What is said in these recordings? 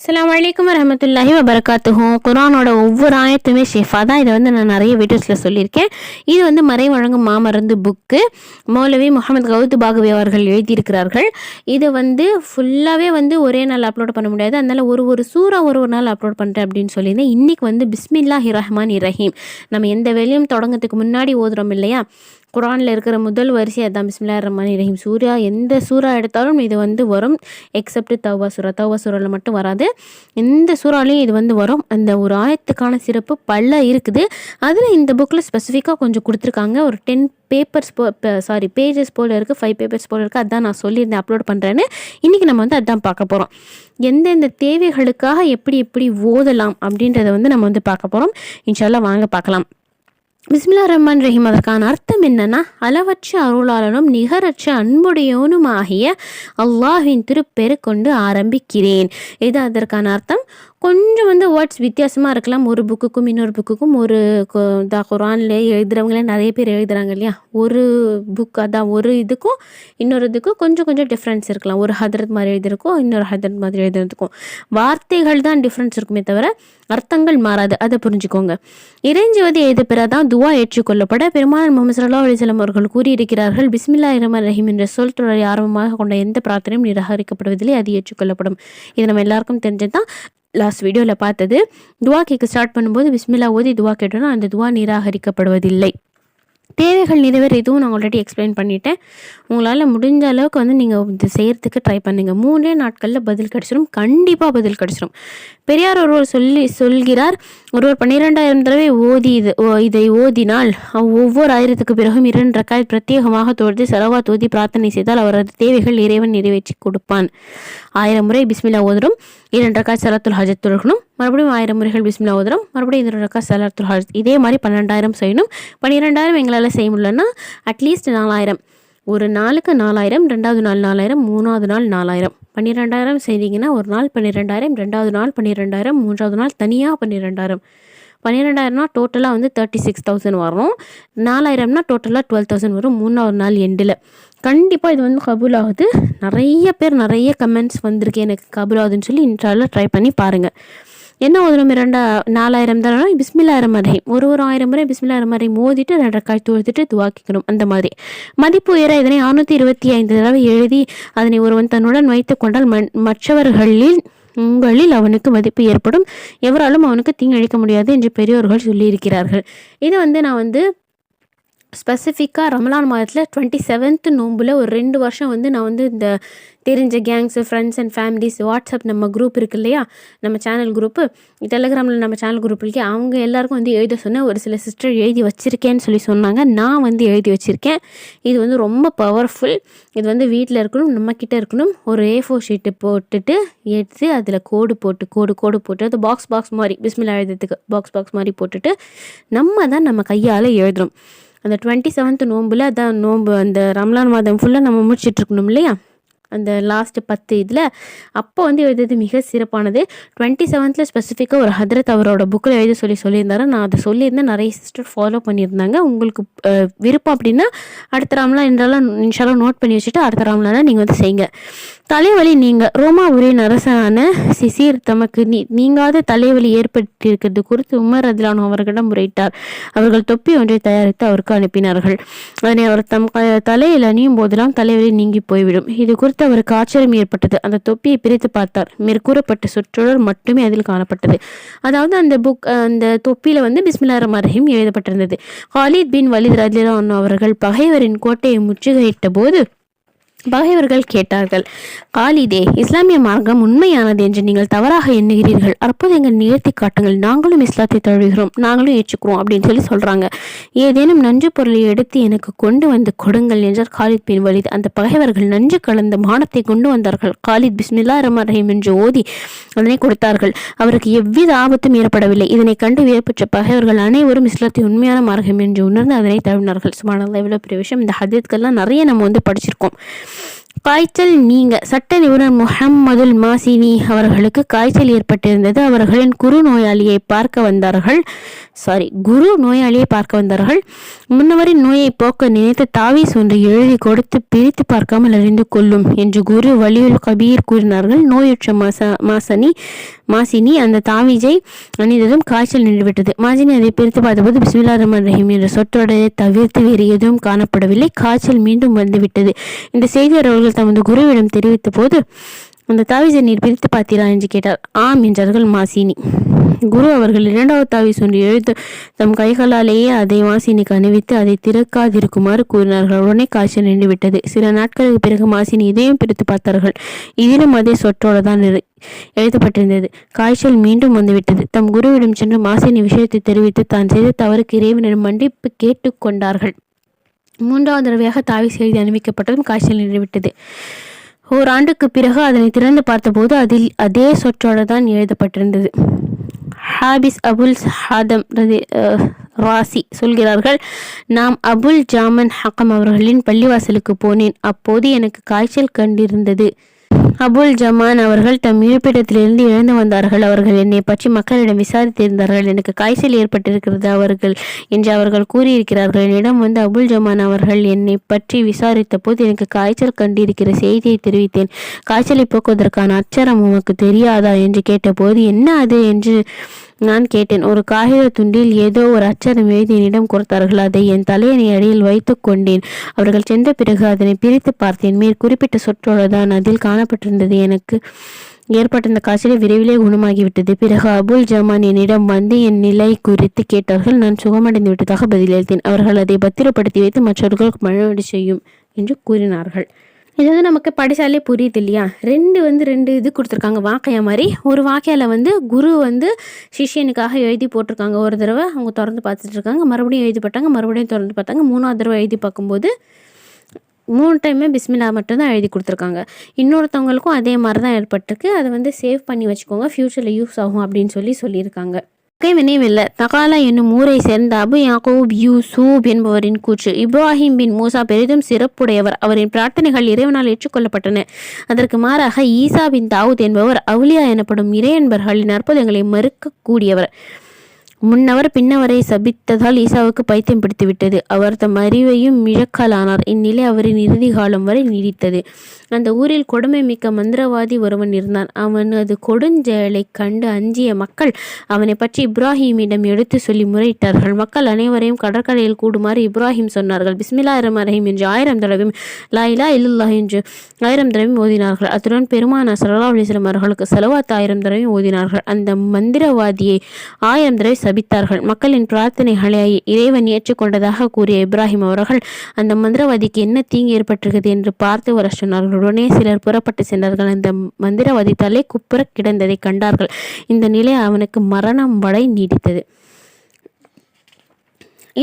அஸ்லாம் வலைக்கம் வரமத்துல்லாஹி வபரகாத்துஹும் குரானோட ஒவ்வொரு ஆயத்துமே ஷெஃபா தான். இதை வந்து நான் நிறைய வீடியோஸில் சொல்லியிருக்கேன். இது வந்து மறை வழங்கும் மாமருந்து புக்கு. மௌலவி முகமது கவுத்து பாகவி அவர்கள் எழுதியிருக்கிறார்கள். இது வந்து ஃபுல்லாகவே வந்து ஒரே நாள் அப்லோட் பண்ண முடியாது. அதனால் ஒரு ஒரு சூறா ஒரு ஒரு நாள் அப்லோட் பண்ணுறேன் அப்படின்னு சொல்லியிருந்தேன். இன்றைக்கி வந்து பிஸ்மில்லாஹி ரஹ்மான் இரஹீம் நம்ம எந்த வேலையும் தொடங்கத்துக்கு முன்னாடி ஓதுறோம் இல்லையா? குரானில் இருக்கிற முதல் வரிசை அதான் பிஸ்மில்லா ரஹ்மான் ரஹீம். சூர்யா எந்த சூறா எடுத்தாலும் இது வந்து வரும் எக்ஸப்ட் தௌவா சூரா. தௌவா சூறாவில் மட்டும் வராது. எந்த சூறாலையும் இது வந்து வரும். அந்த ஒரு ஆயத்துக்கான சிறப்பு பல இருக்குது. அதில் இந்த புக்கில் ஸ்பெசிஃபிக்காக கொஞ்சம் கொடுத்துருக்காங்க. ஒரு டென் பேப்பர்ஸ் போ சாரி பேஜஸ் போல் இருக்குது ஃபைவ் பேப்பர்ஸ் போல் இருக்குது அதான் நான் சொல்லியிருந்தேன் அப்லோட் பண்ணுறேன்னு இன்றைக்கி நம்ம வந்து அதான் பார்க்க போகிறோம் எந்தெந்த தேவைகளுக்காக எப்படி எப்படி ஓதலாம் அப்படின்றத வந்து நம்ம வந்து பார்க்க போகிறோம் இன்ஷால்லாம் வாங்க பார்க்கலாம். பிஸ்மில்லா ரஹ்மான் ரஹீம் அதற்கான அர்த்தம் என்னன்னா அளவற்ற அருளாளனும் நிகரற்ற அன்புடையவனும் ஆகிய அல்லாஹின் திருப்பெரு கொண்டு ஆரம்பிக்கிறேன். இது அதற்கான அர்த்தம். கொஞ்சம் வந்து வேர்ட்ஸ் வித்தியாசமாக இருக்கலாம். ஒரு புக்குக்கும் இன்னொரு புக்குக்கும் ஒரு கு- இதா குரானில் எழுதுறவங்களே நிறைய பேர் எழுதுறாங்க இல்லையா? ஒரு புக் அதான் ஒரு இதுக்கும் இன்னொரு இதுக்கும் கொஞ்சம் கொஞ்சம் டிஃப்ரென்ஸ் இருக்கலாம். ஒரு ஹதரத் மாதிரி எழுதிருக்கும் இன்னொரு ஹதரத் மாதிரி எழுதுறதுக்கும் வார்த்தைகள் தான் டிஃப்ரென்ஸ் இருக்குமே தவிர அர்த்தங்கள் மாறாது. அதை புரிஞ்சுக்கோங்க. இறைஞ்சுவது எது பிறதான் துவா ஏற்றுக்கொள்ளப்பட பெருமாள் முகமது சல்லா அலிஸ்லாம் அவர்கள் கூறியிருக்கிறார்கள் பிஸ்மில்லா இரமன் ரஹீம் என்ற சொல் தொடரை ஆரம்பமாக கொண்ட எந்த பிரார்த்தனையும் நிராகரிக்கப்படுவதில்லை அது ஏற்றுக்கொள்ளப்படும். இது நம்ம எல்லாருக்கும் தெரிஞ்சது தான் லாஸ்ட் வீடியோவில் பார்த்தது துவா கேட்க ஸ்டார்ட் பண்ணும்போது பிஸ்மில்லா ஓதி துவா கேட்டோன்னா அந்த துவா நிராகரிக்கப்படுவதில்லை. தேவைகள் நிறைவேற இதுவும் நான் ஆல்ரெடி எக்ஸ்பிளைன் பண்ணிட்டேன். உங்களால் முடிஞ்ச அளவுக்கு வந்து நீங்கள் இது செய்கிறதுக்கு ட்ரை பண்ணுங்கள் மூணே நாட்களில் பதில் கிடச்சிரும். கண்டிப்பாக பதில் கிடச்சிரும். பெரியார் ஒருவர் சொல்லி சொல்கிறார் ஒருவர் பன்னிரெண்டாயிரம் தடவை ஓதி இது ஓ- இதை ஓதினால் ஒவ்வொரு ஆயிரத்துக்கு பிறகும் இரண்டு ரக்காய் பிரத்யேகமாக தொழுது செலவா தோதி பிரார்த்தனை செய்தால் அவரது தேவைகள் இறைவன் நிறைவேற்றி கொடுப்பான். ஆயிரம் முறை பிஸ்மில்லா ஓதுறோம் இரண்டு ரக்கா சலாத்துல் ஹஜத் தொழுகணும் மறுபடியும் ஆயிரம் முறைகள் பிஸ்மில்லா ஓதுறோம் மறுபடியும் இரண்டு ரக்கா சலாத்துல் ஹஜத் இதே மாதிரி பன்னெண்டாயிரம் செய்யணும். பன்னிரெண்டாயிரம் எங்களால் செய்ய முடியலன்னா அட்லீஸ்ட் நாலாயிரம். ஒரு நாளுக்கு நாலாயிரம் ரெண்டாவது நாள் நாலாயிரம் மூணாவது நாள் நாலாயிரம். பன்னிரெண்டாயிரம் செய்தீங்கன்னா ஒரு நாள் பன்னிரெண்டாயிரம் ரெண்டாவது நாள் பன்னிரெண்டாயிரம் மூன்றாவது நாள் தனியாக பன்னிரெண்டாயிரம். பன்னிரெண்டாயிரம்னா டோட்டலாக வந்து தேர்ட்டி சிக்ஸ் தௌசண்ட் வரும். நாலாயிரம்னா டோட்டலாக டுவெல் தௌசண்ட் வரும். மூணாவது நாள் எண்டில் கண்டிப்பாக இது வந்து கபூல் ஆகுது. நிறைய பேர் நிறைய கமெண்ட்ஸ் வந்திருக்கு. எனக்கு கபூல் ஆகுதுன்னு சொல்லி இன்ஷால்லாம் ட்ரை பண்ணி பாருங்கள் என்ன ஓதுறோம் ரெண்டா நாலாயிரம் தானே? பிஸ்மில்லாயிரம் மறை ஒரு ஒரு ஆயிரம் முறை பிஸ்மில்லாயிரம் மறை மோதிட்டு ரெண்டரை காய் தொழுதுட்டு துவாக்கிக்கணும் அந்த மாதிரி. மதிப்பு உயர இதனை நானூற்றி இருபத்தி ஐந்து தடவை எழுதி அதனை ஒருவன் தன்னுடன் வைத்துக் கொண்டால் மன்- மற்றவர்களில் உங்களில் அவனுக்கு மதிப்பு ஏற்படும். எவராலும் அவனுக்கு தீங்கிழைக்க முடியாது என்று பெரியோர்கள் சொல்லியிருக்கிறார்கள். இது வந்து நான் வந்து ஸ்பெசிஃபிக்காக ரமலான் மாதத்தில் டுவெண்ட்டி செவன்த் நோம்பில் ஒரு ரெண்டு வருஷம் வந்து நான் வந்து இந்த தெரிஞ்ச gangs friends and families WhatsApp நம்ம குரூப் இருக்கு இல்லையா? நம்ம சேனல் குரூப்பு டெலிகிராமில் நம்ம சேனல் குரூப் இருக்கே அவங்க எல்லாருக்கும் வந்து எழுத சொன்னேன் ஒரு சில சிஸ்டர் எழுதி வச்சுருக்கேன்னு சொல்லி சொன்னாங்க. நான் வந்து எழுதி வச்சுருக்கேன். இது வந்து ரொம்ப பவர்ஃபுல் இது வந்து வீட்டில் இருக்கணும் நம்மக்கிட்ட இருக்கணும். ஒரு ஏ ஃபோர் ஷீட்டு போட்டுட்டு எடுத்து அதில் கோடு போட்டு கோடு கோடு போட்டு அது பாக்ஸ் பாக்ஸ் மாதிரி பிஸ்மில் எழுதுறதுக்கு பாக்ஸ் பாக்ஸ் மாதிரி போட்டுட்டு நம்ம தான் நம்ம கையால் எழுதுறோம். அந்த டுவெண்ட்டி செவன்த் நோம்பில் அதான் நோம்பு அந்த ரம்லான் மாதம் ஃபுல்லாக நம்ம முடிச்சிட்ருக்கணும் இல்லையா? அந்த லாஸ்ட்டு பத்து இதில். அப்போ வந்து எழுதுறது மிக சிறப்பானது. டுவெண்ட்டி செவன்த்தில் ஸ்பெசிஃபிக்காக ஒரு ஹதரத் அவரோட புக்கில் எழுத சொல்லி சொல்லியிருந்தாரு. நான் அதை சொல்லியிருந்தேன். நிறைய சிஸ்டர் ஃபாலோ பண்ணியிருந்தாங்க. உங்களுக்கு விருப்பம் அப்படின்னா அடுத்த ராம்லாம் என்றாலும் இன்ஷாலாம் நோட் பண்ணி வச்சுட்டு அடுத்த ராம்லாம் நீங்கள் வந்து செய்யுங்க. தலைவலி நீங்க ரோமாபுரியின் அரசனான சிசிர் தமக்கு நீ நீங்காத தலைவலி ஏற்பட்டிருக்கிறது குறித்து உமர் அதிலானோ அவர்களிடம் முறையிட்டார். அவர்கள் தொப்பி ஒன்றை தயாரித்து அவருக்கு அனுப்பினார்கள். அதனை அவர் தம் தலையில் அணியும் போதெல்லாம் தலைவலி நீங்கி போய்விடும். இது குறித்து அவருக்கு ஆச்சரியம் ஏற்பட்டது. அந்த தொப்பியை பிரித்து பார்த்தார். மேற்கூறப்பட்ட சொற்றொடர் மட்டுமே அதில் காணப்பட்டது. அதாவது அந்த புக் அந்த தொப்பியில் வந்து பிஸ்மில்லா மரஹிம் எழுதப்பட்டிருந்தது. ஹாலித் பின் வலித் ரதிலான் அவர்கள் பகைவரின் கோட்டையை முற்றுகையிட்ட போது பகைவர்கள் கேட்டார்கள் காலிதே இஸ்லாமிய மார்க்கம் உண்மையானது என்று நீங்கள் தவறாக எண்ணுகிறீர்கள். அற்புதங்கள் நிகழ்த்தி காட்டுங்கள். நாங்களும் இஸ்லாத்தை தழுவுகிறோம். நாங்களும் ஏற்றுக்கிறோம் அப்படின்னு சொல்லி சொல்கிறாங்க ஏதேனும் நஞ்சு பொருளை எடுத்து எனக்கு கொண்டு வந்து கொடுங்கள் என்றார் காலித் பின் வலித். அந்த பகைவர்கள் நஞ்சு கலந்த மானத்தை கொண்டு வந்தார்கள். காலித் பிஸ்மில்லா ரஹ்மான் ரஹீம் என்று ஓதி அதனை கொடுத்தார்கள். அவருக்கு எவ்வித ஆபத்தும் ஏற்படவில்லை. இதனை கண்டு வியப்புற்ற பகைவர்கள் அனைவரும் இஸ்லாத்தை உண்மையான மார்க்கம் என்று உணர்ந்து அதனை தழுவினார்கள். சுமான எவ்வளோ பெரிய விஷயம். இந்த ஹதீத்கள்லாம் நிறைய நம்ம வந்து படிச்சிருக்கோம். காய்ச்சல் நீங்க சட்ட நிபுணர் முஹம்மதுல் மாசினி அவர்களுக்கு காய்ச்சல் ஏற்பட்டிருந்தது. அவர்களின் குரு நோயாளியை பார்க்க வந்தார்கள். சாரி குரு நோயாளியை பார்க்க வந்தார்கள். முன்னவரின் நோயை போக்க நினைத்து தாவீஸ் ஒன்று எழுதி கொடுத்து பிரித்து பார்க்காமல் அறிந்து கொள்ளும் என்று குரு வலியுல் கபீர் கூறினார்கள். நோயுற்ற மாச மாசனி மாசினி அந்த தாவீஜை அணிந்ததும் காய்ச்சல் நின்றுவிட்டது. மாசினி அதை பிரித்து பார்த்தபோது பிஸ்மில்லா ரஹ்மான் ரஹீம் என்ற சொற்றொடரை தவிர்த்து வேறு எதுவும் காணப்படவில்லை. காய்ச்சல் மீண்டும் வந்துவிட்டது. இந்த செய்தியாளர் அவர்கள் தமது குருவிடம் தெரிவித்த போது அந்த தாவிசை நீர் பிரித்து பார்த்தீரா? என்று கேட்டார். ஆம் என்றார்கள் மாசினி. குரு அவர்கள் இரண்டாவது தாவிஸ் ஒன்று எழுத்து தம் கைகளாலேயே அதை மாசினிக்கு அணிவித்து அதை திறக்காதிருக்குமாறு கூறினார்கள். உடனே காய்ச்சல் நின்று விட்டது சில நாட்களுக்கு பிறகு மாசினி இதையும் பிரித்து பார்த்தார்கள். இதிலும் அதே சொற்றோடு தான் எழுதப்பட்டிருந்தது. காய்ச்சல் மீண்டும் வந்துவிட்டது. தம் குருவிடம் சென்று மாசினி விஷயத்தை தெரிவித்து தான் செய்த தவறுக்கு இறைவனிடம் மன்னிப்பு கேட்டுக்கொண்டார்கள் மூன்றாவது தடவையாக தாவி செய்தி அனுமதிக்கப்பட்டதும் காய்ச்சல் நின்றுவிட்டது. ஓராண்டுக்கு பிறகு அதனை திறந்து பார்த்தபோது அதில் அதே சொற்றோடு தான் எழுதப்பட்டிருந்தது. ஹாபிஸ் அபுல் ஹாதம் ராசி சொல்கிறார்கள் நாம் அபுல் ஜாமன் ஹக்கம் அவர்களின் பள்ளிவாசலுக்கு போனேன். அப்போது எனக்கு காய்ச்சல் கண்டிருந்தது. அபுல் ஜமான் அவர்கள் தம் இருப்பிடத்திலிருந்து இழந்து வந்தார்கள். அவர்கள் என்னை பற்றி மக்களிடம் விசாரித்திருந்தார்கள். எனக்கு காய்ச்சல் ஏற்பட்டிருக்கிறது. அவர்கள் என்று அவர்கள் கூறியிருக்கிறார்கள். என்னிடம் வந்து அபுல் ஜமான் அவர்கள் என்னை பற்றி விசாரித்த போது எனக்கு காய்ச்சல் கண்டிருக்கிற செய்தியை தெரிவித்தேன். காய்ச்சலை போக்குவதற்கான அச்சரம் உமக்கு தெரியாதா? என்று கேட்டபோது என்ன அது? என்று நான் கேட்டேன் ஒரு காகித துண்டில் ஏதோ ஒரு அச்சரம் எழுதி என்னிடம் கொடுத்தார்கள். அதை என் தலையணை அடியில் வைத்துக் கொண்டேன். அவர்கள் சென்ற பிறகு அதனை பிரித்து பார்த்தேன். மேற் குறிப்பிட்ட சொற்றொடர்தான் அதில் காணப்பட்டிருந்தது. எனக்கு ஏற்பட்ட இந்த காய்ச்சலை விரைவிலே குணமாகிவிட்டது. பிறகு அபுல் ஜமான் என்னிடம் வந்து என் நிலை குறித்து கேட்டார்கள். நான் சுகமடைந்து விட்டதாக பதிலளித்தேன். அவர்கள் அதை பத்திரப்படுத்தி வைத்து மற்றவர்களுக்கு மழை செய்யும் என்று கூறினார்கள். இது வந்து நமக்கு படித்தாலே புரியுது இல்லையா ரெண்டு வந்து ரெண்டு இது கொடுத்துருக்காங்க வாக்கையா மாதிரி. ஒரு வாக்கையில் வந்து குரு வந்து சிஷியனுக்காக எழுதி போட்டிருக்காங்க. ஒரு தடவை அவங்க திறந்து பார்த்துட்டு இருக்காங்க. மறுபடியும் எழுதி மறுபடியும் திறந்து பார்த்தாங்க. மூணாவது தடவை எழுதி பார்க்கும்போது மூணு டைமே பிஸ்மில்லா மட்டும்தான் எழுதி கொடுத்துருக்காங்க. இன்னொருத்தவங்களுக்கும் அதே மாதிரி தான் ஏற்பட்டிருக்கு. அதை வந்து சேவ் பண்ணி வச்சுக்கோங்க. ஃப்யூச்சரில் யூஸ் ஆகும் அப்படின்னு சொல்லி சொல்லியிருக்காங்க. வினைவில்லை தகாலா என்னும் ஊரை சேர்ந்த அபு யாக்கூப் யூசூப் என்பவரின் கூற்று இப்ராஹிம் பின் மூசா பெரிதும் சிறப்புடையவர். அவரின் பிரார்த்தனைகள் இறைவனால் ஏற்றுக்கொள்ளப்பட்டன. அதற்கு மாறாக ஈசா பின் தாவூத் என்பவர் அவுலியா எனப்படும் இறையன்பர்களின் அற்புதங்களை மறுக்கக்கூடியவர். முன்னவர் பின்னவரை சபித்ததால் ஈசாவுக்கு பைத்தியம் பிடித்துவிட்டது. அவர் தம் அறிவையும் இழக்கலானார். இந்நிலை அவரின் இறுதி காலம் வரை நீடித்தது. அந்த ஊரில் கொடுமை மிக்க மந்திரவாதி ஒருவன் இருந்தான். அவனது கொடுஞ்செயலை கண்டு அஞ்சிய மக்கள் அவனை பற்றி இப்ராஹிமிடம் எடுத்து சொல்லி முறையிட்டார்கள். மக்கள் அனைவரையும் கடற்கரையில் கூடுமாறு இப்ராஹிம் சொன்னார்கள். பிஸ்மில்லா ரஹீம் என்று ஆயிரம் தடவையும் லாயிலா இல்லுல்லாஹ் என்று ஆயிரம் தடவையும் ஓதினார்கள். அத்துடன் பெருமானா சல்லா அலிஸ்லம் அவர்களுக்கு செலவாத் ஆயிரம் தடவையும் ஓதினார்கள். அந்த மந்திரவாதியை ஆயிரம் தடவை ஜபித்தார்கள் மக்களின் பிரார்த்தனைகளை இறைவன் ஏற்றுக்கொண்டதாக கூறிய இப்ராஹிம் அவர்கள் அந்த மந்திரவாதிக்கு என்ன தீங்கு ஏற்பட்டிருக்கிறது என்று பார்த்து வர சொன்னார்கள். உடனே சிலர் புறப்பட்டு சென்றார்கள். அந்த மந்திரவாதி தலை குப்புற கிடந்ததை கண்டார்கள். இந்த நிலை அவனுக்கு மரணம் வரை நீடித்தது.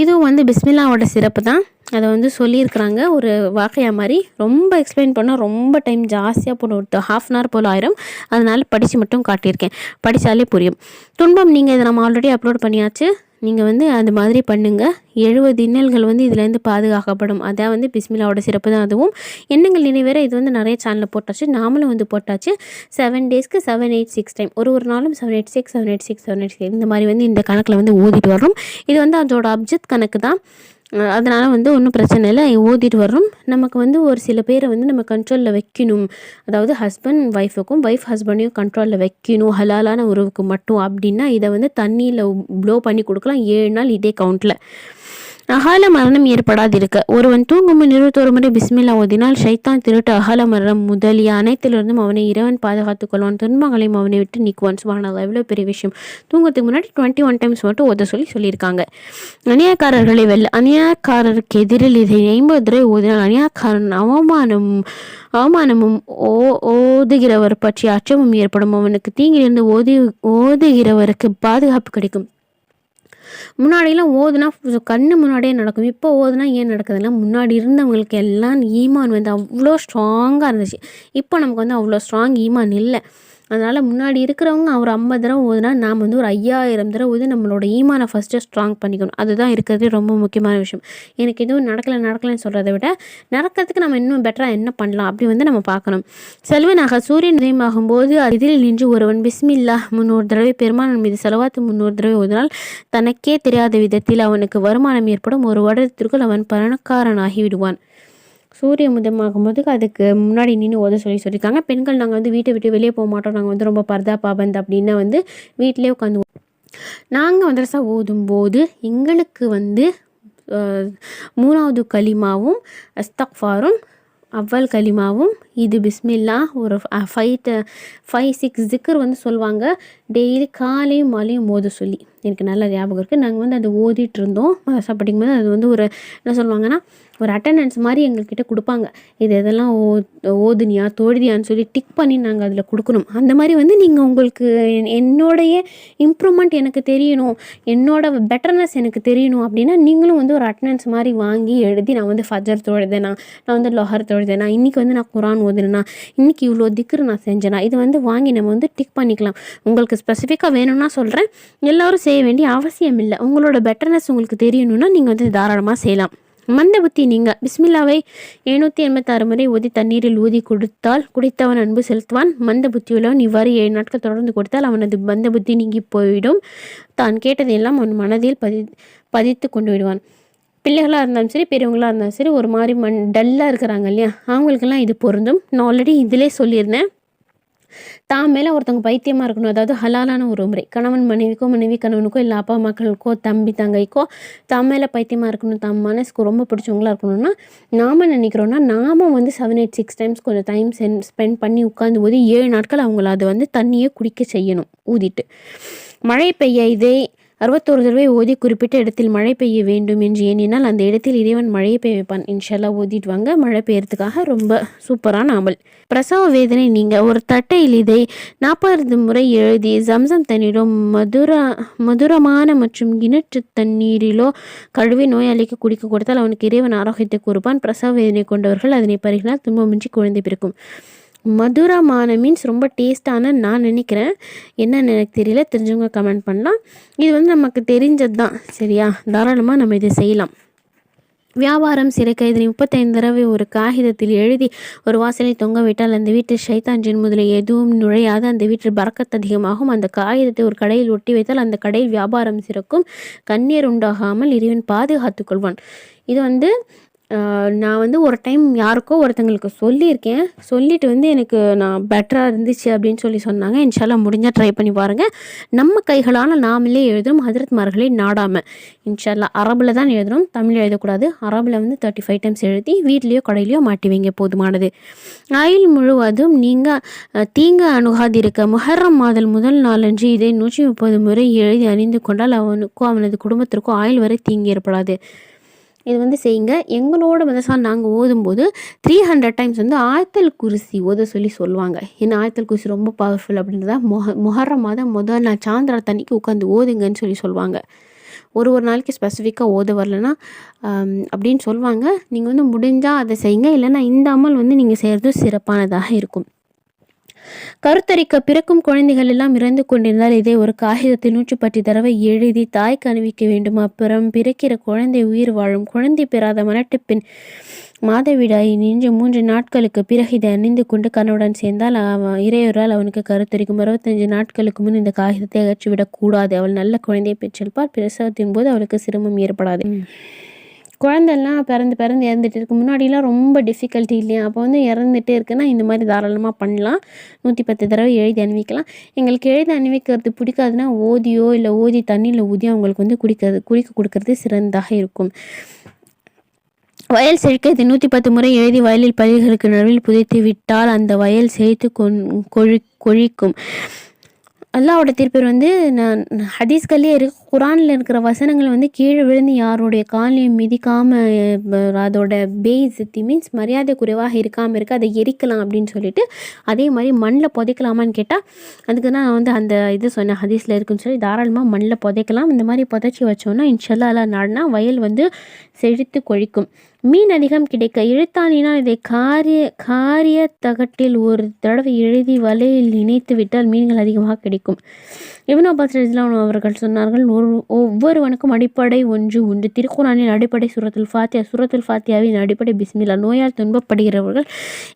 இதுவும் வந்து பிஸ்மில்லாவோட சிறப்பு தான். அதை வந்து சொல்லியிருக்கிறாங்க. ஒரு வாக்கையா மாதிரி ரொம்ப எக்ஸ்பிளைன் பண்ணால் ரொம்ப டைம் ஜாஸ்தியாக போன ஒரு ஹாஃப் அன் ஹவர் போல் ஆயிரும். அதனால் படித்து மட்டும் காட்டியிருக்கேன். படித்தாலே புரியும். துன்பம் நீங்கள் இதை நம்ம ஆல்ரெடி அப்லோட் பண்ணியாச்சு. நீங்கள் வந்து அது மாதிரி பண்ணுங்கள் எழுபது இன்னல்கள் வந்து இதுலேருந்து பாதுகாக்கப்படும். அதான் வந்து பிஸ்மிலாவோட சிறப்பு தான் அதுவும். எண்ணங்கள் நினைவேற இது வந்து நிறைய சேனலில் போட்டாச்சு. நாமளும் வந்து போட்டாச்சு. செவன் டேஸ்க்கு செவன் எயிட் சிக்ஸ் டைம் ஒரு ஒரு நாளும் seven eight six seven eight six seven eight six இந்த மாதிரி வந்து இந்த கணக்கில் வந்து ஓதிட்டு வரும் இது வந்து அதோட அப்ஜெக்ட் கணக்கு தான். அதனால் வந்து ஒன்றும் பிரச்சனை இல்லை. ஓதிட்டு வர்றோம். நமக்கு வந்து ஒரு சில பேரை வந்து நம்ம கண்ட்ரோலில் வைக்கணும். அதாவது ஹஸ்பண்ட் ஒய்ஃபுக்கும் ஒய்ஃப் ஹஸ்பண்டையும் கண்ட்ரோலில் வைக்கணும். ஹலாலான உறவுக்கு மட்டும் அப்படின்னா இதை வந்து தண்ணியில் ப்ளோ பண்ணி கொடுக்கலாம். ஏழு நாள் இதே கவுண்டில் அகால மரணம் ஏற்படாதிருக்க. ஒருவன் தூங்கும் இருபத்தோரு முறை பிஸ்மில்லா ஓதினால் ஷைத்தான் திருட்டு அகால மரணம் முதலிய அனைத்திலிருந்தும் அவனை இறைவன் பாதுகாத்துக் கொள்வான். துன்பங்களையும் அவனை விட்டு நீக்குவான். சுபானல்லா எவ்வளோ பெரிய விஷயம். தூங்கத்துக்கு முன்னாடி டுவெண்ட்டி ஒன் டைம்ஸ் மட்டும் ஓத சொல்லி சொல்லியிருக்காங்க. அநியாயக்காரர்களை வெல்ல அநியாயக்காரருக்கு எதிரில் இதை ஐம்பது தடவை ஓதினால் அநியாயக்காரன் அவமானம் அவமானமும் ஓ ஓதுகிறவர் பற்றிய அச்சமும் ஏற்படும். அவனுக்கு தீங்கிலிருந்து ஓதி ஓதுகிறவருக்கு பாதுகாப்பு கிடைக்கும். முன்னாடியெல்லாம் ஓதுனா கண்ணு முன்னாடியே நடக்கும். இப்போ ஓதுனா ஏன் நடக்குதுன்னா முன்னாடி இருந்தவங்களுக்கு எல்லாம் ஈமான் வந்து அவ்வளோ ஸ்ட்ராங்காக இருந்துச்சு. இப்போ நமக்கு வந்து அவ்வளோ ஸ்ட்ராங் ஈமான் இல்லை. அதனால் முன்னாடி இருக்கிறவங்க ஒரு ஐம்பது தடவை ஓதுனா நாம் வந்து ஒரு ஐயாயிரம் தடவை ஓது நம்மளோட ஈமானை ஃபஸ்ட்டு ஸ்ட்ராங் பண்ணிக்கணும். அதுதான் இருக்கிறது ரொம்ப முக்கியமான விஷயம். எனக்கு எதுவும் நடக்கலை நடக்கலைன்னு சொல்கிறத விட நடக்கிறதுக்கு நம்ம இன்னும் பெட்டராக என்ன பண்ணலாம் அப்படி வந்து நம்ம பார்க்கணும். செல்வனாக சூரியன் உதயமாகும் போது இதில் நின்று ஒருவன் பிஸ்மில்லா முன்னூறு தடவை பெருமானன் மீது செலவாத்து முன்னூறு தடவை ஓதினால் தனக்கே தெரியாத விதத்தில் அவனுக்கு வருமானம் ஏற்படும். ஒரு வருடத்திற்குள் அவன் பணக்காரனாகி விடுவான் சூரிய உதயமாகும்போது அதுக்கு முன்னாடி நின்று ஓத சொல்லி சொல்லியிருக்காங்க. பெண்கள் நாங்கள் வந்து வீட்டை விட்டு வெளியே போக மாட்டோம். நாங்கள் வந்து ரொம்ப பர்தா பாபந்த் அப்படின்னா வந்து வீட்டிலே உட்காந்து நாங்கள் மதரசா ஓதும்போது எங்களுக்கு வந்து மூணாவது கலிமாவும் அஸ்தக்ஃபாரும் அவ்வல் கலிமாவும் இது பிஸ்மில்லா ஒரு ஃபைவ் ஃபைவ் சிக்ஸ் திக்கர் வந்து சொல்லுவாங்க டெய்லி காலையும் மாலையும் ஓத சொல்லி. எனக்கு நல்ல ஞாபகம் இருக்குது நாங்கள் வந்து அதை ஓதிட்டு இருந்தோம் மதரசா படிக்கும்போது அது வந்து ஒரு என்ன சொல்லுவாங்கன்னா ஒரு அட்டண்டன்ஸ் மாதிரி எங்கள்கிட்ட கொடுப்பாங்க. இது இதெல்லாம் ஓ ஓதுனியா தோழுதியான்னு சொல்லி டிக் பண்ணி நாங்கள் அதில் கொடுக்கணும். அந்த மாதிரி வந்து நீங்கள் உங்களுக்கு என்- என்னோடைய இம்ப்ரூவ்மெண்ட் எனக்கு தெரியணும். என்னோட பெட்டர்னஸ் எனக்கு தெரியணும் அப்படின்னா நீங்களும் வந்து ஒரு அட்டண்டன்ஸ் மாதிரி வாங்கி எழுதி நான் வந்து ஃபஜர் தொழுதேனா நான் வந்து லொஹர் தொழுதேனா இன்றைக்கி வந்து நான் குரான் ஓதுனேனா இன்றைக்கி இவ்வளோ திக்ரு நான் செஞ்சேனா இது வந்து வாங்கி நம்ம வந்து டிக் பண்ணிக்கலாம். உங்களுக்கு ஸ்பெசிஃபிக்காக வேணும்னா சொல்கிறேன் எல்லாரும் செய்ய வேண்டிய அவசியம் இல்லை உங்களோட பெட்டர்னஸ் உங்களுக்கு தெரியணும்னா நீங்கள் வந்து தாராளமாக செய்யலாம். மந்த புத்தி நீங்கள் பிஸ்மில்லாவை எழுநூற்றி எண்பத்தாறு முறை ஊதி தண்ணீரில் ஊதி கொடுத்தால் குடித்தவன் அன்பு செலுத்துவான். மந்த புத்தியுள்ளவன் இவ்வாறு ஏழு நாட்கள் தொடர்ந்து கொடுத்தால் அவனது மந்த புத்தி நீங்கி போய்விடும். தான் கேட்டதையெல்லாம் அவன் மனதில் பதி பதித்து கொண்டு விடுவான். பிள்ளைகளாக இருந்தாலும் சரி பெரியவங்களாக இருந்தாலும் சரி ஒரு மாதிரி மண் டல்லாக இருக்கிறாங்க இல்லையா? அவங்களுக்கெல்லாம் இது பொருந்தும். நான் ஆல்ரெடி இதிலே சொல்லியிருந்தேன். தான் மேலே ஒருத்தவங்க பைத்தியமாக இருக்கணும். அதாவது ஹலாலான ஒரு முறை. கணவன் மனைவிக்கோ மனைவி கணவனுக்கோ இல்லை அப்பா மக்களுக்கோ தம்பி தங்கைக்கோ தான் மேலே பைத்தியமாக இருக்கணும். தம் மனசுக்கு ரொம்ப பிடிச்சவங்களா இருக்கணும்னா நாம் நினைக்கிறோன்னா நாம வந்து செவன் எயிட் சிக்ஸ் டைம்ஸ் கொஞ்சம் டைம் சென் ஸ்பெண்ட் பண்ணி உட்காந்து போது ஏழு நாட்கள் அவங்கள அது வந்து தண்ணியே குடிக்க செய்யணும். ஊதிட்டு. மழை பெய்ய இதே அறுபத்தோரு தடவை ஓதி குறிப்பிட்ட இடத்தில் மழை பெய்ய வேண்டும் என்று எண்ணினால் அந்த இடத்தில் இறைவன் மழையை பெய்ய வைப்பான் இன்ஷால்லா ஓதிட்டு வாங்க. மழை பெய்யறதுக்காக ரொம்ப சூப்பரான அமல். பிரசவ வேதனை நீங்கள் ஒரு தட்டையில் இதை நாற்பது முறை எழுதி ஜம்சம் தண்ணீரோ மதுர மதுரமான மற்றும் கிணற்று தண்ணீரிலோ கழுவி நோயாளிக்கு குடிக்க கொடுத்தால் அவனுக்கு இறைவன் ஆரோக்கியத்தை கூறுப்பான் பிரசவ வேதனை கொண்டவர்கள் அதனை பருகினால் துன்பமின்றி குழந்தை பிறக்கும். மதுரமான மீன்ஸ் ரொம்ப டேஸ்ட்டான நான் நினைக்கிறேன். என்னன்னு எனக்கு தெரியல. தெரிஞ்சவங்க கமெண்ட் பண்ணலாம். இது வந்து நமக்கு தெரிஞ்சது தான் சரியா? தாராளமாக நம்ம இதை செய்யலாம். வியாபாரம் சிறைக்க இதனை முப்பத்தைந்து தடவை ஒரு காகிதத்தில் எழுதி ஒரு வாசலை தொங்க விட்டால் அந்த வீட்டில் ஷைத்தான் ஜின் முதலில் எதுவும் நுழையாது. அந்த வீட்டில் பறக்கத்து அதிகமாகும். அந்த காகிதத்தை ஒரு கடையில் ஒட்டி வைத்தால் அந்த கடையில் வியாபாரம் சிறக்கும். கண்ணீர் உண்டாகாமல் இறைவன் பாதுகாத்துக் கொள்வான். இது வந்து நான் வந்து ஒரு டைம் யாருக்கோ ஒருத்தங்களுக்கு சொல்லியிருக்கேன். சொல்லிட்டு வந்து எனக்கு நான் பெட்டராக இருந்துச்சு அப்படின்னு சொல்லி சொன்னாங்க. இன்ஷால்லாம் முடிஞ்சால் ட்ரை பண்ணி பாருங்கள் நம்ம கைகளால் நாமளே எழுதுறோம். ஹதரத் மார்களே நாடாமல் இன்ஷால்லா அரபில் தான் எழுதுகிறோம் தமிழ் எழுதக்கூடாது. அரபில் வந்து தேர்ட்டி ஃபைவ் டைம்ஸ் எழுதி வீட்லேயோ கடையிலையோ மாட்டி வைங்க போதுமானது. ஆயுள் முழுவதும் நீங்கள் தீங்க அணுகாதிருக்க முஹர்ரம் மாதல் முதல் நாளன்று இதை நூற்றி முப்பது முறை எழுதி அணிந்து கொண்டால் அவனுக்கோ அவனது குடும்பத்திற்கோ ஆயுள் வரை தீங்கு ஏற்படாது. இது வந்து செய்யுங்க. எங்களோட மதசான் நாங்கள் ஓதும்போது த்ரீ ஹண்ட்ரட் டைம்ஸ் வந்து ஆயத்தல் குருசி ஓத சொல்லி சொல்லுவாங்க. ஏன்னா ஆயத்தல் குருசி ரொம்ப பவர்ஃபுல் அப்படின்றத மொஹ மொஹர்ரம் மாதம் முதல் நாள் சாயந்தரம் தண்ணிக்கு உட்காந்து ஓதுங்கன்னு சொல்லி சொல்லுவாங்க. ஒரு ஒரு நாளைக்கு ஸ்பெசிஃபிக்காக ஓத வரலனா அப்படின்னு சொல்லுவாங்க. நீங்கள் வந்து முடிஞ்சால் அதை செய்யுங்க. இல்லைன்னா இந்த அமல் வந்து நீங்கள் செய்கிறது சிறப்பானதாக இருக்கும். கருத்தரிக்க பிறக்கும் குழந்தைகள் எல்லாம் இறந்து கொண்டிருந்தால் இதை ஒரு காகிதத்தில் நூற்றி பத்து தடவை எழுதி தாய்க்கு அணிவிக்க வேண்டும். அப்புறம் பிறக்கிற குழந்தை உயிர் வாழும். குழந்தை பெறாத மலட்டு பெண் மாதவிடாய் நின்று மூன்று நாட்களுக்கு பிறகு இதை அணிந்து கொண்டு கண்ணுடன் சேர்ந்தால் அவன் இறையொரால் அவனுக்கு கருத்தரிக்கும். அறுபத்தஞ்சு நாட்களுக்கு முன் இந்த காகிதத்தை அகற்றிவிடக்கூடாது அவள் நல்ல குழந்தையை பெற்றிருப்பார் பிரசவத்தின் போது அவளுக்கு சிரமம் ஏற்படாது. குழந்தைலாம் பிறந்து பிறந்து இறந்துட்டு இருக்கு. முன்னாடிலாம் ரொம்ப டிஃபிகல்ட்டி இல்லையா? அப்போ வந்து இறந்துட்டே இருக்குன்னா இந்த மாதிரி தாராளமாக பண்ணலாம். நூற்றி பத்து தடவை எழுதி அணிவிக்கலாம். எங்களுக்கு எழுதி அணிவிக்கிறது பிடிக்காதுன்னா ஓதியோ இல்லை ஓதி தண்ணியில் ஊதியோ அவங்களுக்கு வந்து குடிக்கிறது குடிக்க கொடுக்கறது சிறந்ததாக இருக்கும். வயல் செழிக்க இது நூற்றி பத்து முறை எழுதி வயலில் பயிர்களுக்கு நடுவில் புதைத்து விட்டால் அந்த வயல் செழித்து கொன் கொழி கொழிக்கும். அல்லாவோட திருப்பேர் வந்து நான் ஹதீஸ்கள்லேயே இருக்க குரானில் இருக்கிற வசனங்கள் வந்து கீழே விழுந்து யாருடைய காலையும் மிதிக்காமல் அதோட பேஸ் மீன்ஸ் மரியாதை குறைவாக இருக்காமல் இருக்க அதை எரிக்கலாம் அப்படின்னு சொல்லிட்டு அதே மாதிரி மண்ணில் புதைக்கலாமான்னு கேட்டால் அதுக்கு தான் நான் வந்து அந்த இது சொன்னேன் ஹதீஸில் இருக்குன்னு சொல்லி தாராளமாக மண்ணில் புதைக்கலாம் இந்த மாதிரி புதைச்சி வச்சோன்னா இன்ஷல்லா எல்லாம் நாடுனா வயல் வந்து செழித்து கொழிக்கும். மீன் அதிகம் கிடைக்க இழுத்தானினால் இதை காரிய காரிய தகட்டில் ஒரு தடவை எழுதி வலையில் இணைத்து விட்டால் மீன்கள் அதிகமாக கிடைக்கும். இவனோ அப்பாஸ் அவர்கள் சொன்னார்கள் ஒரு ஒவ்வொருவனுக்கும் அடிப்படை ஒன்று உண்டு. திருக்குறானின் அடிப்படை சுரத்துல் ஃபாத்தியா சுரத்துல் ஃபாத்தியாவின் அடிப்படை பிஸ்மில்லா நோயால் துன்பப்படுகிறவர்கள்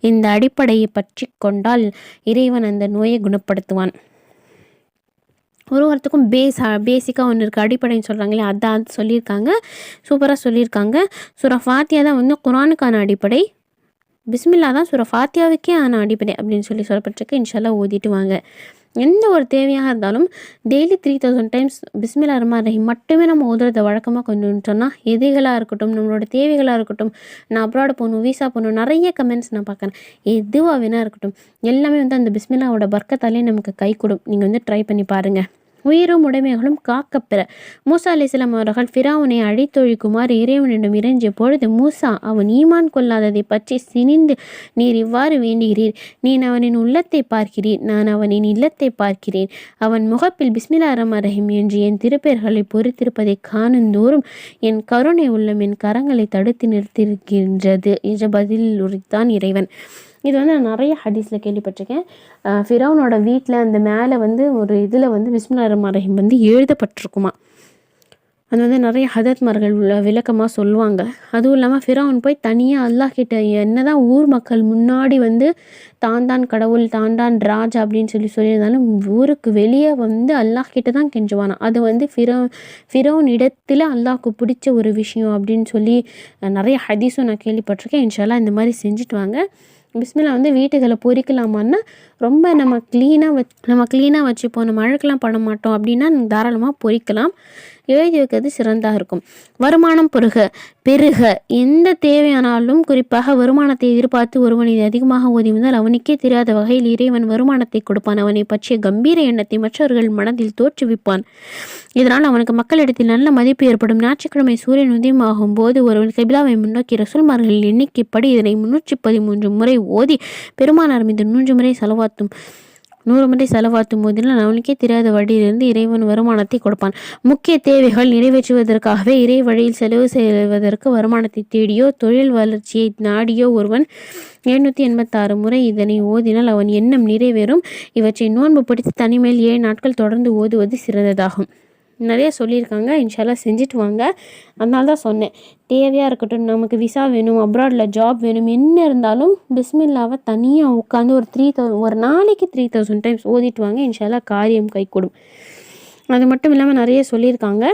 இந்த அடிப்படையை பற்றி கொண்டால் இறைவன் அந்த நோயை குணப்படுத்துவான். ஒரு ஒருத்தருக்கும் பேஸ் பேசிக்காக ஒன்று இருக்குது அடிப்படைன்னு சொல்கிறாங்களே அதான் சொல்லியிருக்காங்க. சூப்பராக சொல்லியிருக்காங்க. சுரா ஃபாத்தியா தான் வந்து குரானுக்கான அடிப்படை. பிஸ்மில்லா தான் சுரா ஃபாத்தியாவுக்கே ஆன அடிப்படை அப்படின்னு சொல்லி சொல்லப்பட்டிருக்கு. இன்ஷால்லாம் ஓதிட்டு வாங்க. எந்த ஒரு தேவையாக இருந்தாலும் டெய்லி த்ரீ தௌசண்ட் டைம்ஸ் பிஸ்மில்லா ரஹ்மான் ரஹீம் மட்டுமே நம்ம ஓதுறதை வழக்கமாக கொண்டு வந்துட்டோம்னா எதைகளாக இருக்கட்டும் நம்மளோட தேவைகளாக இருக்கட்டும் நான் அப்ராடு போகணும் வீசா போகணும் நிறைய கமெண்ட்ஸ் நான் பார்க்குறேன். எதுவாக வேணா இருக்கட்டும் எல்லாமே வந்து அந்த பிஸ்மில்லாவோட பர்க்கத்தாலே நமக்கு கை கொடும். நீங்கள் வந்து ட்ரை பண்ணி பாருங்கள் உயிரும் உடைமைகளும் காக்கப்பெற மூசா அலிஸ்லாம் அவர்கள் ஃபிராவுனை அழைத்தொழிக்குமாறு இறைவனிடம் இறைஞ்சிய பொழுது மூசா அவன் ஈமான் கொள்ளாததை பற்றி சினிந்து நீர் இவ்வாறு வேண்டுகிறீர். நீ அவனின் உள்ளத்தை பார்க்கிறீர். நான் அவனின் இல்லத்தை பார்க்கிறேன். அவன் முகப்பில் பிஸ்மிலா ரஹ்மான் ரஹீம் என்று என் திருப்பெயர்களை பொறுத்திருப்பதை காணுந்தோறும் என் கருணை உள்ளம் என் கரங்களை தடுத்து நிறுத்தியிருக்கின்றது. என்ற பதில் உரித்தான் இறைவன். இது வந்து நான் நிறைய ஹதீஸில் கேள்விப்பட்டிருக்கேன். ஃபிரௌனோட வீட்டில் அந்த மேலே வந்து ஒரு இதில் வந்து பிஸ்மில்லா ரஹீம் வந்து எழுதப்பட்டிருக்குமா? அது வந்து நிறைய ஹதத்மார்கள் விளக்கமாக சொல்லுவாங்க. அதுவும் இல்லாமல் ஃபிரௌன் போய் தனியாக அல்லாஹ் கிட்ட என்ன தான் ஊர் மக்கள் முன்னாடி வந்து தான் தான் கடவுள் தான் தான் ராஜா அப்படின்னு சொல்லி சொல்லியிருந்தாலும் ஊருக்கு வெளியே வந்து அல்லாஹ் கிட்ட தான் கெஞ்சுவானா? அது வந்து ஃபிரோ ஃபிரௌன் இடத்துல அல்லாஹ்க்கு பிடிச்ச ஒரு விஷயம் அப்படின்னு சொல்லி நிறைய ஹதீஸும் நான் கேள்விப்பட்டிருக்கேன். இன்ஷால்லா இந்த மாதிரி செஞ்சுட்டு வாங்க. பிஸ்மில்லா வந்து வீட்டுகளை பொறிக்கலாமான்னா ரொம்ப நம்ம க்ளீனாக வச் நம்ம க்ளீனாக வச்சுப்போம். நம்ம அழுக்கெலாம் பண்ண மாட்டோம். அப்படின்னா தாராளமாக பொறிக்கலாம். எழுதி வைக்கிறது சிறந்தாக இருக்கும். வருமானம் பெருக பெருக. எந்த தேவையானாலும் குறிப்பாக வருமானத்தை எதிர்பார்த்து ஒருவன் இது அதிகமாக ஓதி வந்தால் அவனுக்கே தெரியாத வகையில் இறைவன் வருமானத்தை கொடுப்பான். அவனை பற்றிய கம்பீர எண்ணத்தை மற்றவர்கள் மனதில் தோற்றுவிப்பான். இதனால் அவனுக்கு மக்களிடத்தில் நல்ல மதிப்பு ஏற்படும். ஞாயிற்றுக்கிழமை சூரியன் உதயமாகும் போது ஒருவன் கபிலாவை முன்னோக்கி ரசூல்மார்களின் எண்ணிக்கைப்படி இதனை முன்னூற்றி பதிமூன்று முறை ஓதி பெருமானார் மீது மூன்று முறை செலவாத்தும். நூறு முறை செலவாத்தும் போதிலும் அவனுக்கே தெரியாத வழியிலிருந்து இறைவன் வருமானத்தை கொடுப்பான். முக்கிய தேவைகள் நிறைவேற்றுவதற்காகவே இறை வழியில் செலவு செய்வதற்கு வருமானத்தை தேடியோ தொழில் வளர்ச்சியை நாடியோ ஒருவன். எழுநூற்றி எண்பத்தாறு முறை இதனை ஓதினால் அவன் எண்ணம் நிறைவேறும். இவற்றை நோன்பு பிடித்து தனிமேல் ஏழு நாட்கள் தொடர்ந்து ஓதுவது சிறந்ததாகும். நிறைய சொல்லியிருக்காங்க. இன்ஷால்லா செஞ்சுட்டு வாங்க. அதனால தான் சொன்னேன். தேவையாக இருக்கட்டும் நமக்கு விசா வேணும் அப்ராடில் ஜாப் வேணும் என்ன இருந்தாலும் பிஸ்மில்லாவை தனியாக உட்காந்து ஒரு த்ரீ தௌ ஒரு நாளைக்கு த்ரீ தௌசண்ட் டைம்ஸ் ஓதிட்டு வாங்க. இன்ஷால்லா காரியம் கைக்கூடும் அது மட்டும் இல்லாமல் நிறைய சொல்லியிருக்காங்க.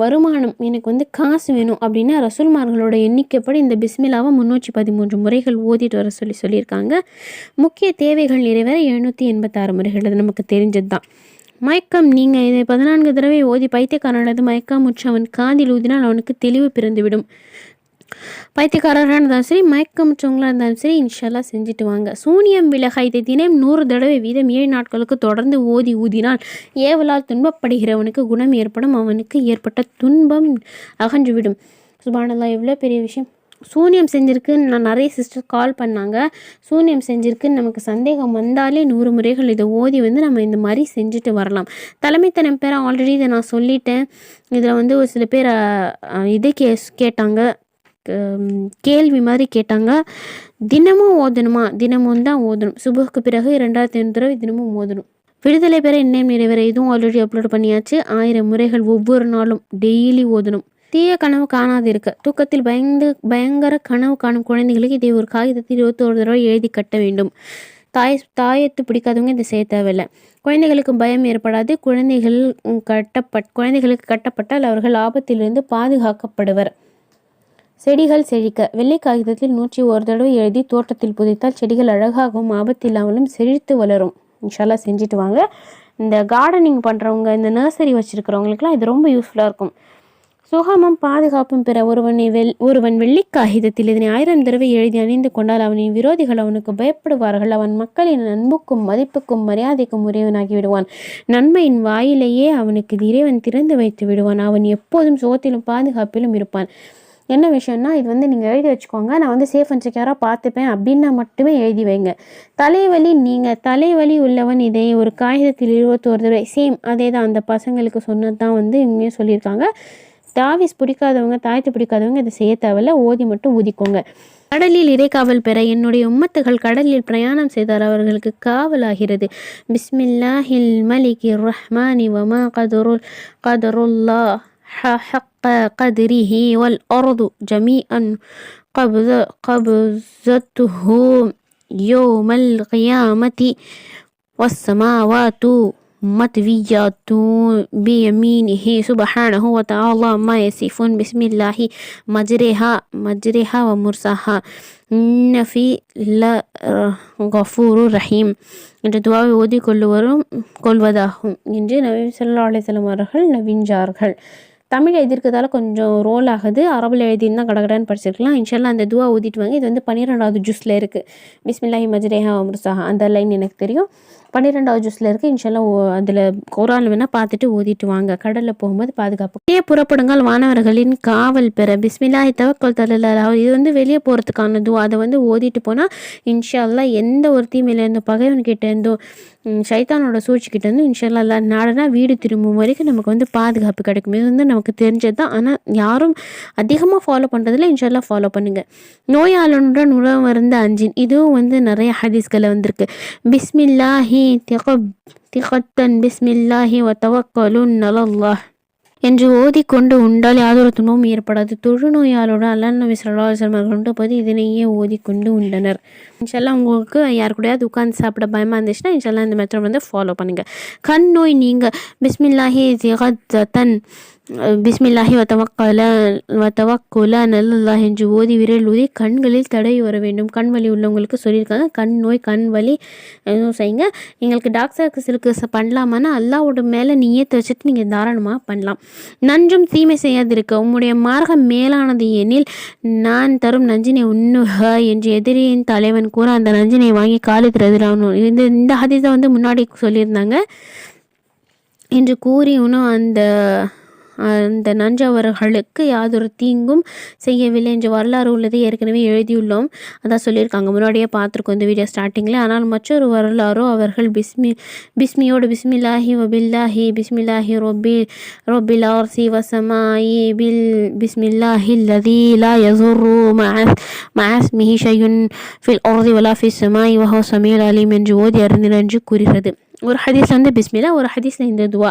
வருமானம் எனக்கு வந்து காசு வேணும் அப்படின்னா ரசூல்மார்களோட எண்ணிக்கைப்படி இந்த பிஸ்மிலாவை முன்னூற்றி பதிமூன்று முறைகள் ஓதிட்டு வர சொல்லி சொல்லியிருக்காங்க. முக்கிய தேவைகள் நிறைவேற எழுநூற்றி எண்பத்தாறு முறைகள். அது நமக்கு தெரிஞ்சது தான் மயக்கம் நீங்கள் இதை பதினான்கு தடவை ஓதி பைத்தியக்காரனது மயக்கம் முற்று அவன் காதில் ஊதினால் அவனுக்கு தெளிவு பிறந்துவிடும். பைத்தியக்காரராக இருந்தாலும் சரி மயக்கமுற்றவங்களாக இருந்தாலும் சரி இன்ஷால்லா செஞ்சுட்டு வாங்க. சூனியம் விலக இதை தினம் நூறு தடவை வீதம் ஏழு நாட்களுக்கு தொடர்ந்து ஓதி ஊதினால் ஏவலால் துன்பப்படுகிறவனுக்கு குணம் ஏற்படும் அவனுக்கு ஏற்பட்ட துன்பம் அகன்றுவிடும். சுபானல்லா எவ்வளோ பெரிய விஷயம். சூனியம் செஞ்சுருக்குன்னு நான் நிறைய சிஸ்டர் கால் பண்ணாங்க. சூனியம் செஞ்சுருக்குன்னு நமக்கு சந்தேகம் வந்தாலே நூறு முறைகள் இதை ஓதி வந்து நம்ம இந்த மாதிரி செஞ்சுட்டு வரலாம். தலைமைத்தனம் பேரை ஆல்ரெடி இதை நான் சொல்லிட்டேன். இதில் வந்து ஒரு சில பேர் இது கே கேட்டாங்க. கேள்வி மாதிரி கேட்டாங்க. தினமும் ஓதணுமா? தினமும் தான் ஓதணும். சுபுக்கு பிறகு இரண்டாயிரத்தி ஐநூறு தடவை தினமும் ஓதணும். விடுதலை பெற எண்ணம் நிறைவேற இதுவும் ஆல்ரெடி அப்லோட் பண்ணியாச்சு. ஆயிரம் முறைகள் ஒவ்வொரு நாளும் டெய்லி ஓதணும். தீய கனவு காணாது இருக்க தூக்கத்தில் பயந்து பயங்கர கனவு காணும் குழந்தைகளுக்கு இதை ஒரு காகிதத்தில் இருபத்தோரு தடவை எழுதி கட்ட வேண்டும். தாய் தாயத்து பிடிக்காதவங்க இதை செய்ய தேவையில்லை. குழந்தைகளுக்கு பயம் ஏற்படாது. குழந்தைகள் கட்டப்பட் குழந்தைகளுக்கு கட்டப்பட்டால் அவர்கள் ஆபத்திலிருந்து பாதுகாக்கப்படுவர். செடிகள் செழிக்க. வெள்ளை காகிதத்தில் நூற்றி ஒரு தடவை எழுதி தோட்டத்தில் புதைத்தால் செடிகள் அழகாகவும் ஆபத்தில்லாமலும் செழித்து வளரும். இன்ஷால்லா செஞ்சுட்டு வாங்க. இந்த கார்டனிங் பண்ணுறவங்க இந்த நர்சரி வச்சுருக்கிறவங்களுக்குலாம் இது ரொம்ப யூஸ்ஃபுல்லாக இருக்கும். சுகமும் பாதுகாப்பும் பெற ஒருவனை வெல் ஒருவன் வெள்ளி காகிதத்தில் இதனை ஆயிரம் தடவை எழுதி அணிந்து கொண்டால் அவனின் விரோதிகள் அவனுக்கு பயப்படுவார்கள். அவன் மக்களின் அன்புக்கும் மதிப்புக்கும் மரியாதைக்கும் உரியவனாகி விடுவான். நன்மையின் வாயிலேயே அவனுக்கு இறைவன் திறந்து வைத்து விடுவான். அவன் எப்போதும் சுகத்திலும் பாதுகாப்பிலும் இருப்பான். என்ன விஷயம்னா இது வந்து நீங்கள் எழுதி வச்சுக்கோங்க. நான் வந்து சேஃப் அண்ட் செக்யூராக பார்த்துப்பேன் அப்படின்னா மட்டுமே எழுதி வைங்க. தலைவலி நீங்கள் தலைவலி உள்ளவன் இதை ஒரு காகிதத்தில் இருபத்தோரு தடவை சேம் அதே தான் அந்த பசங்களுக்கு சொன்னது தான் வந்து இவங்க சொல்லியிருக்காங்க. தாவிஸ் பிடிக்காதவங்க தாய்த்து பிடிக்காதவங்க இதை செய்ய தேவையில்ல ஓதி மட்டும் ஊதிக்கோங்க கடலில் இறைக்காவல் பெற என்னுடைய உம்மத்துகள் கடலில் பிரயாணம் செய்தார் அவர்களுக்கு காவலாகிறது பிஸ்மில்லாஹில் மலிகி ரஹ்மானி வமா கதருல் கதருல்லா حق قدره والأرض جميعا قبض قبضته يوم القيامة والسماوات مطويات بيمينه سبحانه وتعالى ما يصفون بسم الله مجرها مجرها ومرساها إن في لغفور رحيم என்ற துவாவை ஓதிக்கொள்ளுவரும் கொள்வதாகும் என்று நபி சொல்லா அலிசல்லம் அவர்கள் நவிஞ்சார்கள் தமிழ் எழுதியிருக்கிறதால கொஞ்சம் ரோல் ஆகுது அரபில் எழுதியிருந்தால் கடகடான்னு படிச்சிருக்கலாம் இன்ஷால்லாம் அந்த துவா ஊதிட்டு வாங்க இது வந்து பன்னிரெண்டாவது ஜூஸில் இருக்குது பிஸ்மில்லாஹி மஜ்ரேஹா அம்ருசாஹா அந்த லைன் எனக்கு தெரியும் பன்னிரெண்டாவது ஜூஸில் இருக்குது இன்ஷால்லாம் அதில் குரான் வேணால் பார்த்துட்டு ஓதிட்டு வாங்க. கடலில் போகும்போது பாதுகாப்பு. வெளியே புறப்படுங்கள் வானவர்களின் காவல் பெற. பிஸ்மில்லாஹி தவக்கல் தலலா இது வந்து வெளியே போகிறதுக்கான துவா. அதை வந்து ஓதிட்டு போனால் இன்ஷால்லா எந்த ஒரு தீமையிலேருந்தோ பகைவன் கிட்டேருந்தோ சைத்தானோட சூழ்ச்சிக்கிட்ட இருந்து இன்ஷால்லா அல்லா நாடனா வீடு திரும்பும் வரைக்கும் நமக்கு வந்து பாதுகாப்பு கிடைக்கும். இது வந்து நமக்கு தெரிஞ்சது தான். ஆனால் யாரும் அதிகமாக ஃபாலோ பண்ணுறதில்ல இன்ஷால்லா ஃபாலோ பண்ணுங்கள் நோயாளனுடன் உணவு மருந்து அஞ்சின். இதுவும் வந்து நிறைய ஹதீஸ்களை வந்திருக்கு. பிஸ்மில்லாஹி திகப் திகத்தன் பிஸ்மில்லாஹி வ தவக்கலுன் நலல்லாஹ் என்று ஓதிக்கொண்டு உண்டால் யாதொரு துன்பமும் ஏற்படாது. தொழுநோயாளோட அல்லா நபி சொல்லா கொண்டு போது இதனையே ஓதிக்கொண்டு உண்டனர். இன்ஷால்லாம் உங்களுக்கு யார் கூடயாவது உட்காந்து சாப்பிட பயமாக இருந்துச்சுன்னா இன்ஷால்லாம் இந்த மெத்தட் வந்து ஃபாலோ பண்ணுங்கள் கண் நோய் நீங்கள் பிஸ்மில்லாஹி ஜிகத்தன் பிஸ்மில்லாஹி வத்தவக்கல வத்தவக்குல நல்லல்லாஹ் என்று ஓதி விரல் ஊதி கண்களில் தடவி வர வேண்டும். கண் வலி உள்ளவங்களுக்கு சொல்லியிருக்காங்க. கண் நோய் கண் வலி எதுவும் செய்யுங்க. எங்களுக்கு டாக்டர்ஸ் சிலுக்கு பண்ணலாமான்னா அல்லாவோட மேலே நீயத்தை வச்சுட்டு நீங்கள் தாராளமாக பண்ணலாம். நன்றும் தீமை செய்யாதிருக்க. உம்முடைய மார்க்கம் மேலானது எனில் நான் தரும் நஞ்சினை உண்ணுக என்று எதிரியின் தலைவன் கூற அந்த நஞ்சினை வாங்கி காலத்தில் எதிராகணும் இந்த இந்த ஹதீஸை வந்து முன்னாடி சொல்லியிருந்தாங்க. என்று கூறி இன்னும் அந்த அந்த நஞ்சவர்களுக்கு யாதொரு தீங்கும் செய்யவில்லை என்ற வரலாறு உள்ளது ஏற்கனவே எழுதியுள்ளோம். அதான் சொல்லியிருக்காங்க. முன்னாடியே பார்த்துருக்கோம் இந்த வீடியோ ஸ்டார்டிங்கில் ஆனால் மற்றொரு வரலாறோ அவர்கள் பிஸ்மி பிஸ்மியோடு பிஸ்மில்லாஹி வபில்லாஹி பிஸ்மில்லாஹி ரொபி ரொபில் ஆர்சி வசமாயி பில் பிஸ்மில்லாஹி லதி லா யசுரு மாஸ்மிஹி ஷயுன் ஃபில் ஆர்தி வலா ஃபி சமாய் வஹோ சமீல் அலீம் என்று ஓதி அறிஞர் என்று கூறுகிறது. ஒரு ஹதீஸில் வந்து பிஸ்மில்லா ஒரு ஹதீஸில் இந்த துவா.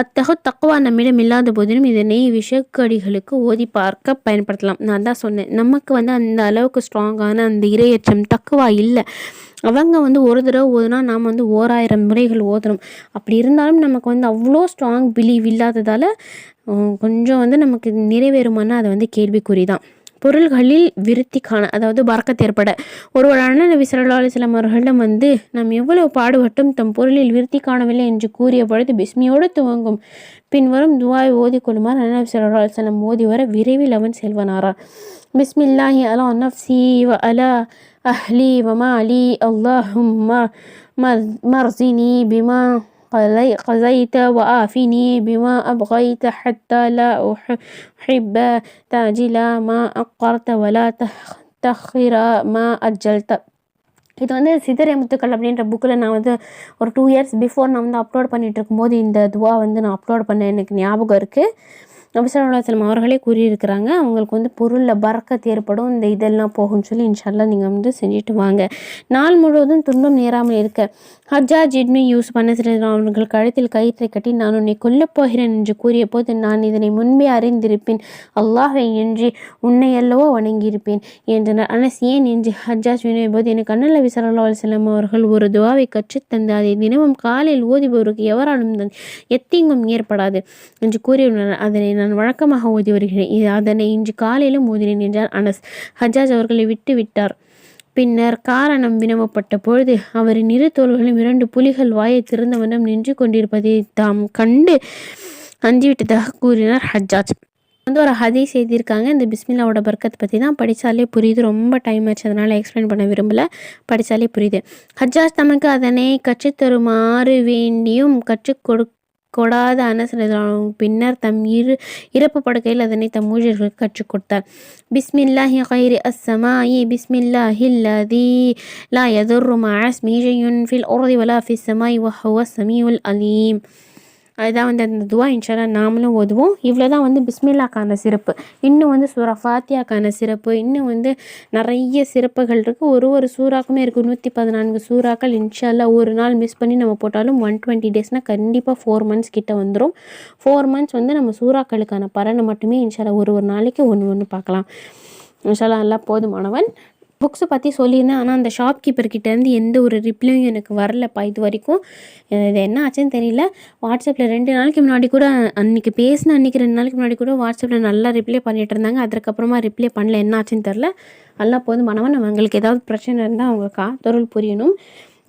அத்தகு தக்குவா நம்மிடம் இல்லாத போதிலும் இதனை விஷக்கடிகளுக்கு ஓதி பார்க்க பயன்படுத்தலாம். நான் தான் சொன்னேன். நமக்கு வந்து அந்த அளவுக்கு ஸ்ட்ராங்கான அந்த இரையச்சம் தக்குவா இல்லை. அவங்க வந்து ஒரு தடவை ஓதுனா நாம் வந்து ஓராயிரம் முறைகள் ஓதணும். அப்படி இருந்தாலும் நமக்கு வந்து அவ்வளோ ஸ்ட்ராங் பிலீவ் இல்லாததால் கொஞ்சம் வந்து நமக்கு நிறைவேறுமானா அதை வந்து கேள்விக்குறி தான். பொருள்களில் விருத்தி காண அதாவது பறக்கத் ஏற்பட. ஒருவர் நபி சல்லா அலிஸ்லாம் அவர்களிடம் வந்து நாம் எவ்வளவு பாடுபட்டும் தம் பொருளில் விருத்தி காணவில்லை என்று கூறிய பொழுது பிஸ்மியோடு துவங்கும். பின்வரும் துவாய் ஓதி கொள்ளுமாறு அண்ணன் நபி சல்லா அலிஸ்லாம் ஓதி வர விரைவில் அவன் செல்வனாரா. பிஸ்மில்லாஹி அலா நஃப்சி வ அலா அஹ்லி வமா அலி அல்லாஹும் மர்சினி பிமா قضيت وآفني بما أبغيت حتى لا أحب تعجل ما أقرت ولا تخر ما أجلت இது வந்து சிதறிய முத்துக்கள் அப்படின்ற புக்கில் நான் வந்து ஒரு டூ இயர்ஸ் பிஃபோர் நான் வந்து அப்லோட் பண்ணிகிட்டு இருக்கும்போது இந்த துவா வந்து நான் அப்லோட் பண்ண எனக்கு ஞாபகம் இருக்குது நபிசல்லாஸ்லம் அவர்களே கூறியிருக்கிறாங்க அவங்களுக்கு வந்து பொருளில் பறக்கத் ஏற்படும் இந்த இதெல்லாம் போகும்னு சொல்லி இன்ஷால்லா நீங்கள் வந்து செஞ்சுட்டு வாங்க. நாள் முழுவதும் துன்பம் நேராமல் இருக்க. ஹஜ்ஜா ஜிட்மி யூஸ் பண்ண அவர்கள் கழுத்தில் கயிற்றை கட்டி நான் உன்னை கொல்லப் போகிறேன் என்று கூறிய போது நான் இதனை முன்பே அறிந்திருப்பேன். அல்லாஹை என்று உன்னை அல்லவோ வணங்கியிருப்பேன் என்றனர். அனஸ் ஏன் என்று ஹஜ்ஜாஜ் வினவிய போது எனக்கு அண்ணல் நபி சல்லா அலுவலம் அவர்கள் ஒரு துவாவை கற்றுத்தந்து அதை தினமும் காலையில் ஓதிபவருக்கு எவராலும் எத்தீங்கும் ஏற்படாது என்று கூறியுள்ளனர். அதனை நான் நான் வழக்கமாக ஓதி வருகிறேன். அதனை இன்று காலையிலும் ஓதினேன் என்றார் அனஸ். ஹஜாஜ் அவர்களை விட்டு விட்டார். பின்னர் காரணம் வினவப்பட்ட பொழுது அவரின் இரு தோள்களும் இரண்டு புலிகள் வாயை திறந்தவனம் நின்று கொண்டிருப்பதை தாம் கண்டு அஞ்சிவிட்டதாக கூறினார் ஹஜ்ஜாஜ். வந்து ஒரு ஹதீஸ் எழுதியிருக்காங்க. இந்த பிஸ்மில்லாவோட பர்க்கத்தை பற்றி தான் படித்தாலே புரியுது. ரொம்ப டைம் ஆச்சு. அதனால் எக்ஸ்பிளைன் பண்ண விரும்பல. படித்தாலே புரியுது. ஹஜ்ஜாஜ் தமக்கு அதனை கற்றுத்தருமாறு வேண்டியும் கற்றுக் கொடு கொடாத அனசரதாலும் பின்னர் தம் இரு இறப்பு படுக்கையில் அதனை தம் ஊழியர்களுக்கு கற்றுக் கொடுத்தார். பிஸ்மில்லாஹி கைரி அஸ்ஸமாயி பிஸ்மில்லாஹில்லதி லா யதுர்ரு மஅஸ்மி ஷையுன் ஃபில் அர்தி வலா ஃபிஸ் சமாய் வஹுவ ஸமீஉல் அலீம். அதுதான் வந்து அந்த துவா இன்ஷாலா நாமளும் ஓதுவோம். இவ்வளோ தான் வந்து பிஸ்மில்லாக்கான சிறப்பு. இன்னும் வந்து சூரா ஃபாத்தியாக்கான சிறப்பு. இன்னும் வந்து நிறைய சிறப்புகள் இருக்குது ஒரு ஒரு சூறாக்குமே இருக்குது நூற்றி பதினான்கு சூறாக்கள் இன்ஷால்லா ஒரு நாள் மிஸ் பண்ணி நம்ம போட்டாலும் ஒன் டுவெண்ட்டி டேஸ்னால் கண்டிப்பாக ஃபோர் மந்த்ஸ் கிட்ட வந்துடும் ஃபோர் மந்த்ஸ் வந்து நம்ம சூறாக்களுக்கான பலனை மட்டுமே இன்ஷால்லா ஒரு ஒரு நாளைக்கு ஒன்று ஒன்று பார்க்கலாம். இன்ஷால்லா நல்லா போதுமானவன். புக்ஸை பற்றி சொல்லியிருந்தேன். ஆனால் அந்த ஷாப் கீப்பர்கிட்டேருந்து எந்த ஒரு ரிப்ளையும் எனக்கு வரலப்பா இது வரைக்கும். இது என்ன ஆச்சுன்னு தெரியல. வாட்ஸ்அப்பில் ரெண்டு நாளைக்கு முன்னாடி கூட அன்றைக்கி பேசின அன்றைக்கி ரெண்டு நாளைக்கு முன்னாடி கூட வாட்ஸ்அப்பில் நல்லா ரிப்ளை பண்ணிகிட்டு இருந்தாங்க. அதுக்கப்புறமா ரிப்ளை பண்ணல. என்ன ஆச்சுன்னு தெரில நல்லா போதுமானவன் நம்ம எங்களுக்கு ஏதாவது பிரச்சனை இருந்தால் அவங்க காத்தொருள் புரியணும்.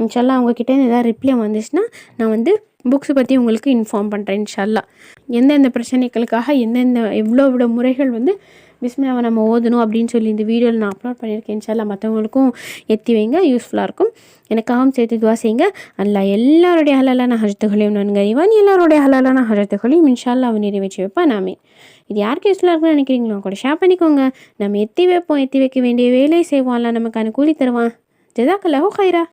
இன்ஷால்லா அவங்கக்கிட்டேருந்து ஏதாவது ரிப்ளை வந்துச்சுன்னா நான் வந்து புக்ஸை பற்றி உங்களுக்கு இன்ஃபார்ம் பண்ணுறேன் இன்ஷால்லா. எந்தெந்த பிரச்சனைகளுக்காக எந்தெந்த எவ்வளோ எவ்வளோ முறைகள் வந்து பிஸ்மிலாவை நம்ம ஓதணும் அப்படின்னு சொல்லி இந்த வீடியோவில் நான் அப்லோட் பண்ணியிருக்கேன். இன்ஷால்லா மற்றவங்களுக்கும் எத்தி வைங்க. யூஸ்ஃபுல்லாக இருக்கும். எனக்காகவும் சேர்த்து துவா செய்யுங்க. அல்லா எல்லாருடைய ஹலாலான ஹஜத்துகளையும் நன்கு இவன் எல்லாருடைய ஹலாலான ஹஜத்துகளையும் இன்ஷால்லா அவன் நிறைவேற்றி வைப்பான். நாமே இது யாருக்கு யூஸ்ஃபுல்லாக இருக்குன்னு நினைக்கிறீங்களோ கூட ஷேர் பண்ணிக்கோங்க. நம்ம எத்தி வைப்போம். எத்தி வைக்க வேண்டிய வேலையை செய்வான்ல அல்ல நமக்கு அனுகூலி தருவான். ஜெதாக்கல்லாஹோ ஹைரா